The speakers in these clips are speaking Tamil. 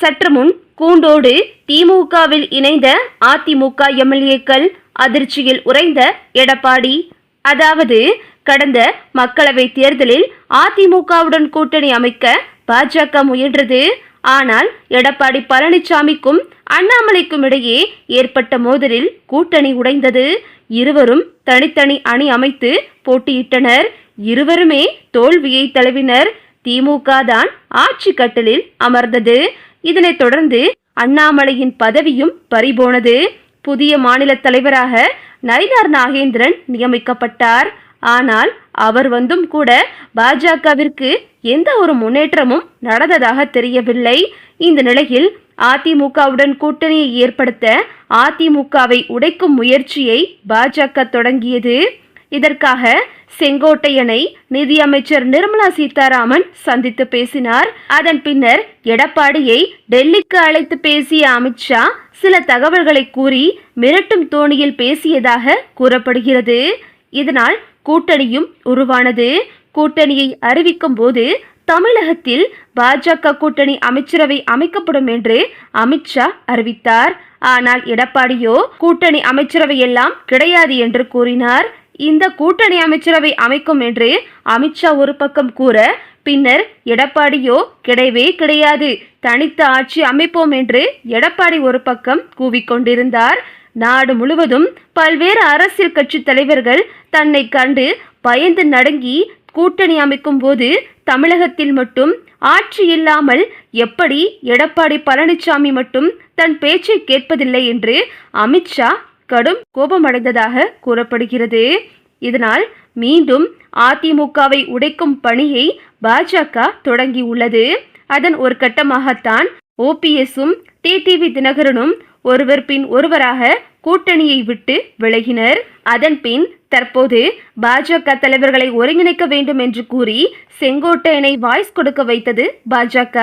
சற்று முன் கூண்டோடு திமுகவில் இணைந்த அதிமுக எம்எல்ஏக்கள் அதிர்ச்சியில் உறைந்த எடப்பாடி. அதாவது கடந்த மக்களவை தேர்தலில் அதிமுகவுடன் கூட்டணி அமைக்க பாஜக முயன்றது. ஆனால் எடப்பாடி பழனிசாமிக்கும் அண்ணாமலைக்கும் இடையே ஏற்பட்ட மோதலில் கூட்டணி உடைந்தது. இருவரும் தனித்தனி அணி அமைத்து போட்டியிட்டனர். இருவருமே தோல்வியை தழுவினர். திமுக தான் ஆட்சி கட்டலில் அமர்ந்தது. இதனைத் தொடர்ந்து அண்ணாமலையின் பதவியும் பறிபோனது. புதிய மாநில தலைவராக நயினார் நாகேந்திரன் நியமிக்கப்பட்டார். ஆனால் அவர் வந்தும் கூட பாஜகவிற்கு எந்த ஒரு முன்னேற்றமும் நடந்ததாக தெரியவில்லை. இந்த நிலையில் அதிமுகவுடன் கூட்டணியை ஏற்படுத்த அதிமுகவை உடைக்கும் முயற்சியை பாஜக தொடங்கியது. இதற்காக செங்கோட்டையனை நிதியமைச்சர் நிர்மலா சீதாராமன் சந்தித்து பேசினார். அதன் பின்னர் எடப்பாடியை டெல்லிக்கு அழைத்து பேசிய அமித்ஷா சில தகவல்களை கூறி மிரட்டும் தோணியில் பேசியதாக கூறப்படுகிறது. இதனால் கூட்டணியும் உருவானது. கூட்டணியை அறிவிக்கும் போது தமிழகத்தில் பாஜக கூட்டணி அமைச்சரவை அமைக்கப்படும் என்று அமித்ஷா அறிவித்தார். ஆனால் எடப்பாடியோ கூட்டணி அமைச்சரவை எல்லாம் கிடையாது என்று கூறினார். இந்த கூட்டணி அமைச்சரவை அமைக்கும் என்று அமித்ஷா ஒரு பக்கம் கூற பின்னர் எடப்பாடியோ கிடையவே கிடையாது தனித்த ஆட்சி அமைப்போம் என்று எடப்பாடி ஒரு பக்கம் கூவிக்கொண்டிருந்தார். நாடு முழுவதும் பல்வேறு அரசியல் கட்சி தலைவர்கள் தன்னை கண்டு பயந்து நடுங்கி கூட்டணி அமைக்கும் போது தமிழகத்தில் மட்டும் ஆட்சி இல்லாமல் எப்படி எடப்பாடி பழனிசாமி மட்டும் தன் பேச்சை கேட்பதில்லை என்று அமித்ஷா கடும் கோபமடைந்ததாக கூறப்படுகிறது. இதனால் மீண்டும் அதிமுகவை உடைக்கும் பணியை பாஜக தொடங்கியுள்ளது. அதன் ஒரு கட்டமாகத்தான் ஓபிஎஸும் டிடிவி தினகரனும் ஒருவர் பின் ஒருவராக கூட்டணியை விட்டு விலகினர். அதன் பின் தற்போது பாஜக தலைவர்களை ஒருங்கிணைக்க வேண்டும் என்று கூறி செங்கோட்டையனை வாய்ஸ் கொடுக்க வைத்தது பாஜக.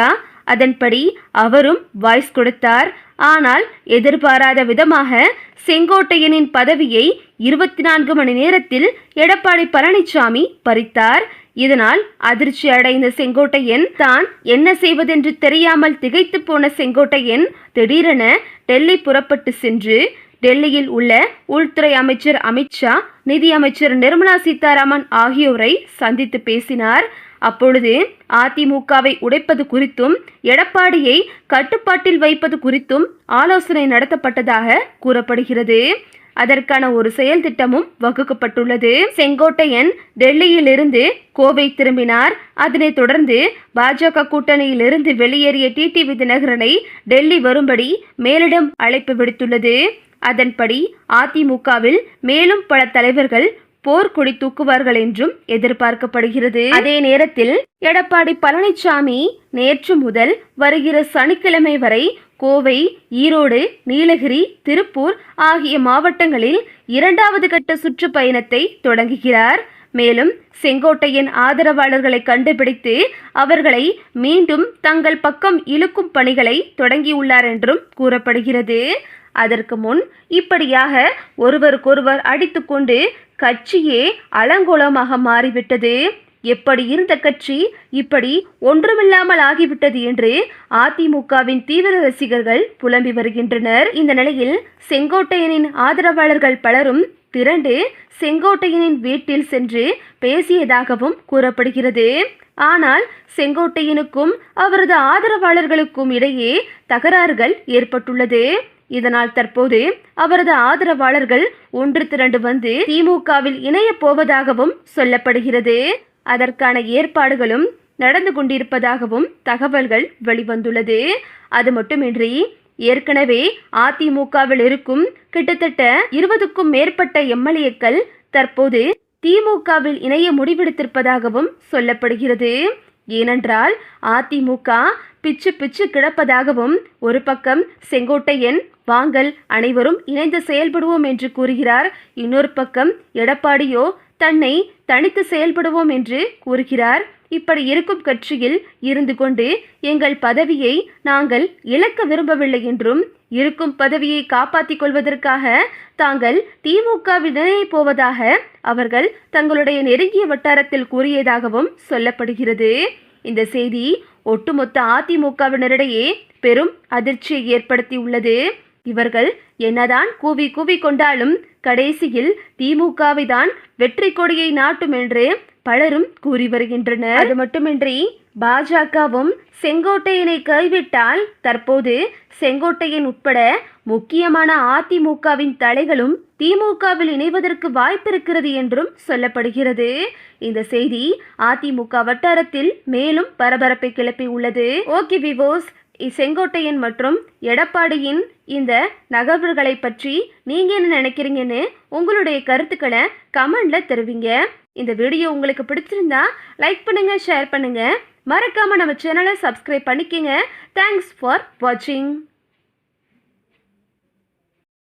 அதன்படி அவரும் வாய்ஸ் கொடுத்தார். ஆனால் எதிர்பாராத விதமாக செங்கோட்டையனின் பதவியை இருபத்தி நான்கு மணி நேரத்தில் எடப்பாடி பழனிசாமி பறித்தார். இதனால் அதிர்ச்சி அடைந்த செங்கோட்டையன் தான் என்ன செய்வதென்று தெரியாமல் திகைத்து போன செங்கோட்டையன் திடீரென டெல்லி புறப்பட்டு சென்று டெல்லியில் உள்ள உள்துறை அமைச்சர் அமித்ஷா நிதியமைச்சர் நிர்மலா சீதாராமன் ஆகியோரை சந்தித்து பேசினார். அப்பொழுது அதிமுகவை உடைப்பது குறித்தும் எடப்பாடியை கட்டுப்பாட்டில் வைப்பது குறித்தும் ஆலோசனை நடத்தப்பட்டதாக கூறப்படுகிறது. அதற்கான ஒரு செயல் திட்டமும் வகுக்கப்பட்டுள்ளது. செங்கோட்டையன் டெல்லியிலிருந்து கோவை திரும்பினார். அதனைத் தொடர்ந்து பாஜக கூட்டணியிலிருந்து வெளியேறிய டிடிவி தினகரனை டெல்லி வரும்படி மேலிடம் அழைப்பு விடுத்துள்ளது. அதன்படி அதிமுகவில் மேலும் பல தலைவர்கள் போர்க்கொடி தூக்குவார்கள் என்றும் எதிர்பார்க்கப்படுகிறது. அதே நேரத்தில் எடப்பாடி பழனிசாமி நேற்று முதல் வருகிற சனிக்கிழமை வரை கோவை ஈரோடு நீலகிரி திருப்பூர் ஆகிய மாவட்டங்களில் இரண்டாவது கட்ட சுற்றுப்பயணத்தை தொடங்குகிறார். மேலும் செங்கோட்டையின் ஆதரவாளர்களை கண்டுபிடித்து அவர்களை மீண்டும் தங்கள் பக்கம் இழுக்கும் பணிகளை தொடங்கியுள்ளார் என்றும் கூறப்படுகிறது. அதற்கு முன் இப்படியாக ஒருவருக்கொருவர் அடித்துக்கொண்டு கட்சியே அலங்கோலமாக மாறிவிட்டது. எப்படி இருந்த கட்சி இப்படி ஒன்றுமில்லாமல் ஆகிவிட்டது என்று அதிமுகவின் தீவிர ரசிகர்கள் புலம்பி வருகின்றனர். இந்த நிலையில் செங்கோட்டையனின் ஆதரவாளர்கள் பலரும் திரண்டு செங்கோட்டையனின் வீட்டில் சென்று பேசியதாகவும் கூறப்படுகிறது. ஆனால் செங்கோட்டையனுக்கும் அவரது ஆதரவாளர்களுக்கும் இடையே தகராறுகள் ஏற்பட்டுள்ளது. இதனால் தற்போது அவரது ஆதரவாளர்கள் ஒன்று திரண்டு வந்து திமுகவில் இணையப் போவதாகவும் சொல்லப்படுகிறது. அதற்கான ஏற்பாடுகளும் நடந்து கொண்டிருப்பதாகவும் தகவல்கள் வெளிவந்துள்ளது. அது மட்டுமின்றி ஏற்கனவே அதிமுகவில் இருக்கும் கிட்டத்தட்ட இருபதுக்கும் மேற்பட்ட எம்எல்ஏக்கள் தற்போது திமுகவில் இணைய முடிவெடுத்திருப்பதாகவும் சொல்லப்படுகிறது. ஏனென்றால் அதிமுக பிச்சு பிச்சு கிடப்பதாகவும் ஒரு பக்கம் செங்கோட்டையன் வாங்கல் அனைவரும் இணைந்து செயல்படுவோம் என்று கூறுகிறார். இன்னொரு பக்கம் எடப்பாடியோ தன்னை தனித்து செயல்படுவோம் என்று கூறுகிறார். இப்படி இருக்கும் கட்சியில் இருந்து கொண்டு எங்கள் பதவியை நாங்கள் இழக்க விரும்பவில்லை என்றும் இருக்கும் பதவியை காப்பாற்றிக் கொள்வதற்காக தாங்கள் திமுகவில் போவதாக அவர்கள் தங்களுடைய நெருங்கிய வட்டாரத்தில் கூறியதாகவும் சொல்லப்படுகிறது. இந்த செய்தி ஒட்டுமொத்த அதிமுகவினரிடையே பெரும் அதிர்ச்சியை ஏற்படுத்தியுள்ளது. இவர்கள் என்னதான் கூவி கூவி கொண்டாலும் கடைசியில் திமுகவை தான் வெற்றி கொடியை நாட்டும் என்று பலரும் கூறி வருகின்றனர். அது மட்டுமின்றி பாஜகவும் செங்கோட்டையனை கைவிட்டால் தற்போது செங்கோட்டையன் உட்பட முக்கியமான அதிமுகவின் தலைகளும் திமுகவில் இணைவதற்கு வாய்ப்பிருக்கிறது என்றும் சொல்லப்படுகிறது. இந்த செய்தி அதிமுக வட்டாரத்தில் மேலும் பரபரப்பை கிளப்பி உள்ளது ஓகே விவோஸ் செங்கோட்டையன் மற்றும் எடப்பாடியின் இந்த நகர்வுகளை பற்றி நீங்க என்ன நினைக்கிறீங்கன்னு உங்களுடைய கருத்துக்களை கமெண்ட்ல தெரிவிங்க. இந்த வீடியோ உங்களுக்கு பிடிச்சிருந்தா லைக் பண்ணுங்க ஷேர் பண்ணுங்க. மறக்காம நம்ம சேனலை சப்ஸ்கிரைப் பண்ணிக்கங்க. தேங்க்ஸ் ஃபார் வாட்சிங்